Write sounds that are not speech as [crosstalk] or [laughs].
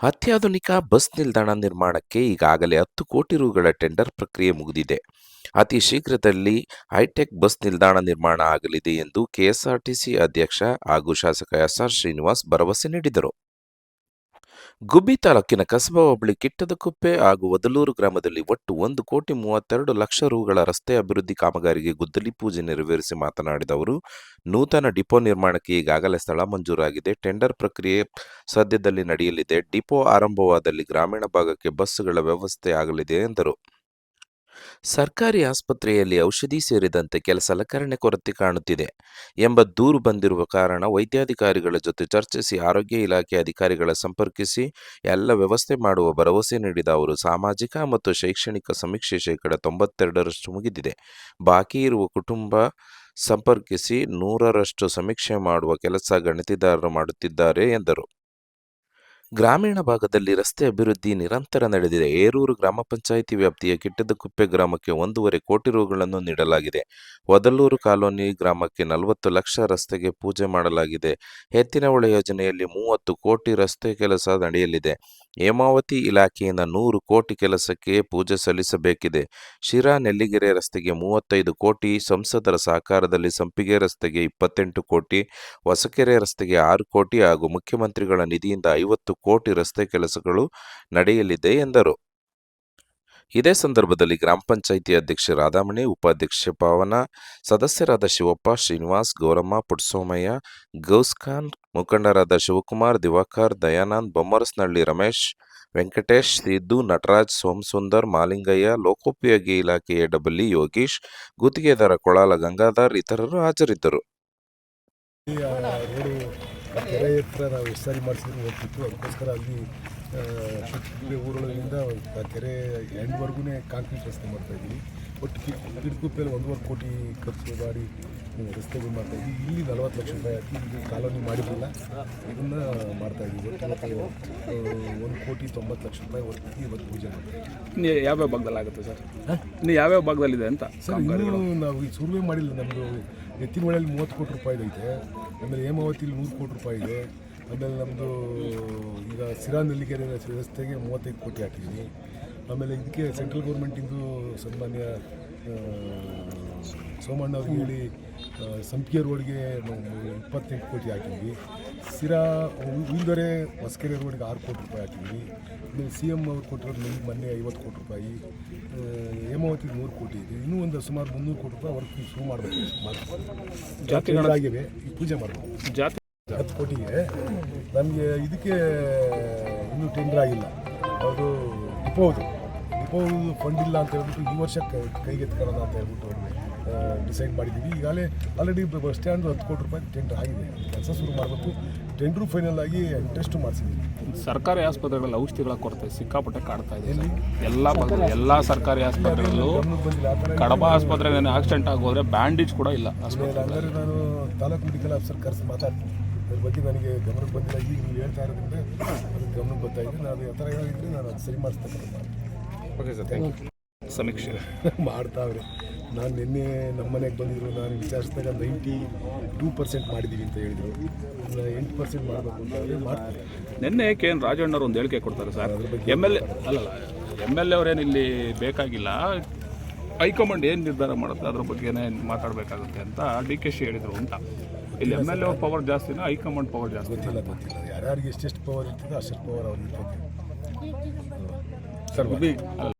ಅತ್ಯಾಧುನಿಕ ಬಸ್ ನಿಲ್ದಾಣ ನಿರ್ಮಾಣಕ್ಕೆ ಈಗಾಗಲೇ ಹತ್ತು ಕೋಟಿ ರುಗಳ ಟೆಂಡರ್ ಪ್ರಕ್ರಿಯೆ ಮುಗಿದಿದೆ. ಅತಿ ಶೀಘ್ರದಲ್ಲಿ ಹೈಟೆಕ್ ಬಸ್ ನಿಲ್ದಾಣ ನಿರ್ಮಾಣ ಆಗಲಿದೆ ಎಂದು ಕೆಎಸ್ಆರ್ಟಿಸಿ ಅಧ್ಯಕ್ಷ ಹಾಗೂ ಶಾಸಕ ಎಸ್ಆರ್ ಶ್ರೀನಿವಾಸ್ ಭರವಸೆ ನೀಡಿದರು. ಗುಬ್ಬಿ ತಾಲೂಕಿನ ಕಸಬಾ ಹೋಬಳಿ ಕಿಟ್ಟದಕುಪ್ಪೆ ಹಾಗೂ ವದಲೂರು ಗ್ರಾಮದಲ್ಲಿ ಒಟ್ಟು ಒಂದು ಕೋಟಿ ಮೂವತ್ತೆರಡು ಲಕ್ಷ ರುಗಳ ರಸ್ತೆ ಅಭಿವೃದ್ಧಿ ಕಾಮಗಾರಿಗೆ ಗುದ್ದಲಿ ಪೂಜೆ ನೆರವೇರಿಸಿ ಮಾತನಾಡಿದ ಅವರು, ನೂತನ ಡಿಪೋ ನಿರ್ಮಾಣಕ್ಕೆ ಈಗಾಗಲೇ ಸ್ಥಳ ಮಂಜೂರಾಗಿದೆ. ಟೆಂಡರ್ ಪ್ರಕ್ರಿಯೆ ಸದ್ಯದಲ್ಲಿ ನಡೆಯಲಿದೆ. ಡಿಪೋ ಆರಂಭವಾದಲ್ಲಿ ಗ್ರಾಮೀಣ ಭಾಗಕ್ಕೆ ಬಸ್ಸುಗಳ ವ್ಯವಸ್ಥೆ ಆಗಲಿದೆ ಎಂದರು. ಸರ್ಕಾರಿ ಆಸ್ಪತ್ರೆಯಲ್ಲಿ ಔಷಧಿ ಸೇರಿದಂತೆ ಕೆಲ ಸಲಕರಣೆ ಕೊರತೆ ಕಾಣುತ್ತಿದೆ ಎಂಬ ದೂರು ಬಂದಿರುವ ಕಾರಣ ವೈದ್ಯಾಧಿಕಾರಿಗಳ ಜೊತೆ ಚರ್ಚಿಸಿ ಆರೋಗ್ಯ ಇಲಾಖೆ ಅಧಿಕಾರಿಗಳ ಸಂಪರ್ಕಿಸಿ ಎಲ್ಲ ವ್ಯವಸ್ಥೆ ಮಾಡುವ ಭರವಸೆ ನೀಡಿದ ಅವರು, ಸಾಮಾಜಿಕ ಮತ್ತು ಶೈಕ್ಷಣಿಕ ಸಮೀಕ್ಷೆ ಶೇಕಡ ತೊಂಬತ್ತೆರಡರಷ್ಟು ಮುಗಿದಿದೆ. ಬಾಕಿ ಇರುವ ಕುಟುಂಬ ಸಂಪರ್ಕಿಸಿ ನೂರರಷ್ಟು ಸಮೀಕ್ಷೆ ಮಾಡುವ ಕೆಲಸ ಗಣತಿದಾರರು ಮಾಡುತ್ತಿದ್ದಾರೆ ಎಂದರು. ಗ್ರಾಮೀಣ ಭಾಗದಲ್ಲಿ ರಸ್ತೆ ಅಭಿವೃದ್ಧಿ ನಿರಂತರ ನಡೆದಿದೆ. ಏರೂರು ಗ್ರಾಮ ಪಂಚಾಯಿತಿ ವ್ಯಾಪ್ತಿಯ ಕಿಟ್ಟದಕುಪ್ಪೆ ಗ್ರಾಮಕ್ಕೆ ಒಂದೂವರೆ ಕೋಟಿ ರುಗಳನ್ನು ನೀಡಲಾಗಿದೆ. ವದಲೂರು ಕಾಲೋನಿ ಗ್ರಾಮಕ್ಕೆ ನಲವತ್ತು ಲಕ್ಷ ರಸ್ತೆಗೆ ಪೂಜೆ ಮಾಡಲಾಗಿದೆ. ಎತ್ತಿನಹೊಳೆ ಯೋಜನೆಯಲ್ಲಿ ಮೂವತ್ತು ಕೋಟಿ ರಸ್ತೆ ಕೆಲಸ ನಡೆಯಲಿದೆ ಹೇಮಾವತಿ ಇಲಾಖೆಯಿಂದ ನೂರು ಕೋಟಿ ಕೆಲಸಕ್ಕೆ ಪೂಜೆ ಸಲ್ಲಿಸಬೇಕಿದೆ. ಶಿರಾ ನೆಲ್ಲಿಗೆರೆ ರಸ್ತೆಗೆ ಮೂವತ್ತೈದು ಕೋಟಿ, ಸಂಸದರ ಸಹಕಾರದಲ್ಲಿ ಸಂಪಿಗೆ ರಸ್ತೆಗೆ ಇಪ್ಪತ್ತೆಂಟು ಕೋಟಿ, ಹೊಸಕೆರೆ ರಸ್ತೆಗೆ ಆರು ಕೋಟಿ ಹಾಗೂ ಮುಖ್ಯಮಂತ್ರಿಗಳ ನಿಧಿಯಿಂದ ಐವತ್ತು ಕೋಟಿ ರಸ್ತೆ ಕೆಲಸಗಳು ನಡೆಯಲಿದೆ ಎಂದರು. ಇದೇ ಸಂದರ್ಭದಲ್ಲಿ ಗ್ರಾಮ ಪಂಚಾಯಿತಿ ಅಧ್ಯಕ್ಷೆ ರಾಧಾಮಣಿ, ಉಪಾಧ್ಯಕ್ಷೆ ಪಾವನ, ಸದಸ್ಯರಾದ ಶಿವಪ್ಪ ಶ್ರೀನಿವಾಸ್, ಗೌರಮ್ಮ ಪುಟ್ಸೋಮಯ್ಯ ಗೌಸ್ಖಾನ್ ಮುಖಂಡರಾದ ಶಿವಕುಮಾರ್, ದಿವಾಕರ್, ದಯಾನಂದ್ ಬೊಮ್ಮರಸ್ನಹಳ್ಳಿ ರಮೇಶ್, ವೆಂಕಟೇಶ್, ಸಿದ್ದು, ನಟರಾಜ್ ಸೋಮಸುಂದರ್ ಮಾಲಿಂಗಯ್ಯ, ಲೋಕೋಪಯೋಗಿ ಇಲಾಖೆಯ ಡಬ್ಲಿ ಯೋಗೀಶ್, ಗುತ್ತಿಗೆದಾರ ಕೊಳಾಲ ಗಂಗಾಧರ್ ಇತರರು ಹಾಜರಿದ್ದರು. ಊರುಗಳಿಂದ ಕೆರೆ ಎಂಡ್ವರೆಗೂ ಕಾಂಕ್ರೀಟ್ ರಸ್ತೆ ಮಾಡ್ತಾ ಇದ್ದೀವಿ. ಒಟ್ಟು ಕಿಡ್ಕುಪ್ಪೆಯಲ್ಲಿ ಒಂದೂವರೆ ಕೋಟಿ ಖರ್ಚು ಮಾಡಿ ರಸ್ತೆಗಳು ಮಾಡ್ತಾ ಇದ್ದೀವಿ ಇಲ್ಲಿ ನಲವತ್ತು ಲಕ್ಷ ರೂಪಾಯಿ ಹಾಕಿ ಇಲ್ಲಿ ಕಾಲೋನಿ ಮಾಡಿರಲಿಲ್ಲ ಇದನ್ನು ಮಾಡ್ತಾ ಇದ್ದೀವಿ. ಒಟ್ಟು ಒಂದು ಕೋಟಿ ತೊಂಬತ್ತು ಲಕ್ಷ ರೂಪಾಯಿ ಒಟ್ಟಿಗೆ ಇವತ್ತು ಪೂಜೆ ಮಾಡ್ತೀವಿ ಯಾವ್ಯಾವ ಭಾಗದಲ್ಲಿ ಆಗುತ್ತೆ ಸರ್? ಇನ್ನು ಯಾವ್ಯಾವ ಭಾಗದಲ್ಲಿದೆ ಅಂತ ಸರ್ ಇನ್ನೂ ನಾವು ಈ ಸರ್ವೆ ಮಾಡಿಲ್ಲ ನಮ್ಮದು ಎತ್ತಿನಹೊಳೆಯಲ್ಲಿ ಮೂವತ್ತು ಕೋಟಿ ರೂಪಾಯಿ ಐತೆ. ಆಮೇಲೆ ಹೇಮಾವತಿಲಿ ನೂರು ಕೋಟಿ ರೂಪಾಯಿ ಇದೆ. ಆಮೇಲೆ ನಮ್ಮದು ಈಗ ಸಿರಾ ನೆಲ್ಲಿಗೆರೆ ರಸ್ತೆಗೆ ಮೂವತ್ತೈದು ಕೋಟಿ ಹಾಕಿದ್ದೀನಿ ಆಮೇಲೆ ಇದಕ್ಕೆ ಸೆಂಟ್ರಲ್ ಗೌರ್ಮೆಂಟಿಂದು ಸನ್ಮಾನ್ಯ ಸೋಮಣ್ಣ ಅವ್ರಿಗೆ ಹೇಳಿ ಸಂಪಿಗೆ ರೋಡ್ಗೆ ನಾವು ಇಪ್ಪತ್ತೆಂಟು ಕೋಟಿ ಹಾಕಿದ್ವಿ. ಸಿರಾ ಉಳಿದರೆ ಹೊಸಕೆರೆ ರೋಡ್ಗೆ ಆರು ಕೋಟಿ ರೂಪಾಯಿ ಹಾಕಿದ್ವಿ. ಆಮೇಲೆ ಸಿ ಎಂ ಅವ್ರು ಕೊಟ್ಟಿರೋದು ನಮಗೆ ಮೊನ್ನೆ ಐವತ್ತು ಕೋಟಿ ರೂಪಾಯಿ. ಹೇಮಾವತಿ ಹೇಮಾವತಿಗೆ ನೂರು ಕೋಟಿ ಇದೆ. ಇನ್ನೂ ಒಂದು ಸುಮಾರು ಮುನ್ನೂರು ಕೋಟಿ ರೂಪಾಯಿ ವರ್ಕ್ ಶುರು ಮಾಡಬೇಕು. ಜಾತಿಗಳಾಗಿವೆ ಈ ಪೂಜೆ ಮಾಡಬೇಕು. ಜಾತಿ ಹತ್ತು ಕೋಟಿಗೆ ನಮಗೆ ಇದಕ್ಕೆ ಇನ್ನೂ ಟೆಂಡರ್ ಆಗಿಲ್ಲ. ಅದು ಡಿಪೋದು ಡಿಪೋದು ಫಂಡ್ ಇಲ್ಲ ಅಂತ ಹೇಳ್ಬಿಟ್ಟು ಈ ವರ್ಷ ಕೈ- ಕೈಗೆತ್ಕೊಳ್ಳೋಣ ಅಂತ ಹೇಳ್ಬಿಟ್ಟು ಡಿಸೈಡ್ ಮಾಡಿದ್ದೀವಿ ಈಗಾಗಲೇ ಆಲ್ರೆಡಿ ಬಸ್ ಸ್ಟ್ಯಾಂಡ್ ಹತ್ತು ಕೋಟಿ ರೂಪಾಯಿ ಟೆಂಡರ್ ಆಗಿದೆ. ಕೆಲಸ ಶುರು ಮಾಡಬೇಕು. ಟೆಂಡ್ರು ಫೈನಲ್ ಆಗಿ ಇಂಟ್ರೆಸ್ಟು ಮಾಡಿಸಿದ್ದೀವಿ ಸರ್ಕಾರಿ ಆಸ್ಪತ್ರೆಗಳಲ್ಲಿ ಔಷಧಿಗಳ ಕೊರತೆ ಸಿಕ್ಕಾಪಟ್ಟೆ ಕಾಡ್ತಾ ಇದೆ. ಎಲ್ಲ? ಎಲ್ಲ ಸರ್ಕಾರಿ ಆಸ್ಪತ್ರೆಗಳಲ್ಲೂ ಕಡಬ ಆಸ್ಪತ್ರೆ ಆಕ್ಸಿಡೆಂಟ್ ಆಗೋದ್ರೆ ಬ್ಯಾಂಡೇಜ್ ಕೂಡ ಇಲ್ಲ ಆಸ್ಪತ್ರೆ ನಾನು ತಾಲೂಕು ಮೆಡಿಕಲ್ ಆಫೀಸರ್ ಕರೆಸಿ ಮಾತಾಡ್ತೀನಿ. ಅದ್ರ ಬಗ್ಗೆ ನನಗೆ ಗಮನಕ್ಕೆ ಬಂದಿಲ್ಲ. ಈಗ ನೀವು ಹೇಳ್ತಾ ಇರೋದ್ರಿಂದ ಅದಕ್ಕೆ ಗಮನಕ್ಕೆ ಬರ್ತಾ ಇದೆ. ನಾನು ಯಾವ ಥರ ಹೇಳಿದ್ರೆ ನಾನು ಅದು ಸರಿ ಮಾಡಿಸ್ತಕ್ಕಂಥ ಓಕೆ ಸರ್ ಥ್ಯಾಂಕ್ ಯು ಸಮೀಕ್ಷೆ. [laughs] ಮಾಡ್ತಾವ್ರೆ ನಾನು ನಿನ್ನೆ ನಮ್ಮ ಮನೆಗೆ ಬಂದಿದ್ರು ನಾನು ವಿಚಾರಿಸಿದಾಗ ನೈಂಟಿ ಟೂ ಪರ್ಸೆಂಟ್ ಮಾಡಿದ್ದೀವಿ ಅಂತ ಹೇಳಿದರು. ಎಂಟು ಪರ್ಸೆಂಟ್ ಮಾಡಬೇಕು ಅಂತ ಹೇಳಿ ಮಾಡ್ತಾರೆ. ನಿನ್ನೆ ಕೆ ಎನ್ ರಾಜಣ್ಣವ್ರು ಒಂದು ಹೇಳಿಕೆ ಕೊಡ್ತಾರೆ ಸರ್. ಎಂ ಎಲ್ ಎ ಅಲ್ಲ ಎಂ ಎಲ್ ಎ ಅವ್ರೇನು ಇಲ್ಲಿ ಬೇಕಾಗಿಲ್ಲ. ಹೈಕಮಾಂಡ್ ಏನು ನಿರ್ಧಾರ ಮಾಡುತ್ತೆ ಅದ್ರ ಬಗ್ಗೆನೇ ಮಾತಾಡಬೇಕಾಗುತ್ತೆ ಅಂತ ಡಿ ಕೆ ಶಿ ಹೇಳಿದರು ಅಂತ. ಇಲ್ಲಿ ಎಂ ಎಲ್ ಎ ಅವ್ರ ಪವರ್ ಜಾಸ್ತಿನ ಹೈಕಮಾಂಡ್ ಪವರ್ ಜಾಸ್ತಿ? ಗೊತ್ತಿಲ್ಲ ಗೊತ್ತಿಲ್ಲ. ಯಾರ್ಯಾರಿಗೆ ಎಷ್ಟೆಷ್ಟು ಪವರ್ ಇರ್ತದೆ ಅಷ್ಟೆಷ್ಟು ಪವರ್ ಅವ್ರಿಗೆ ಇರ್ತದೆ. ಸರ್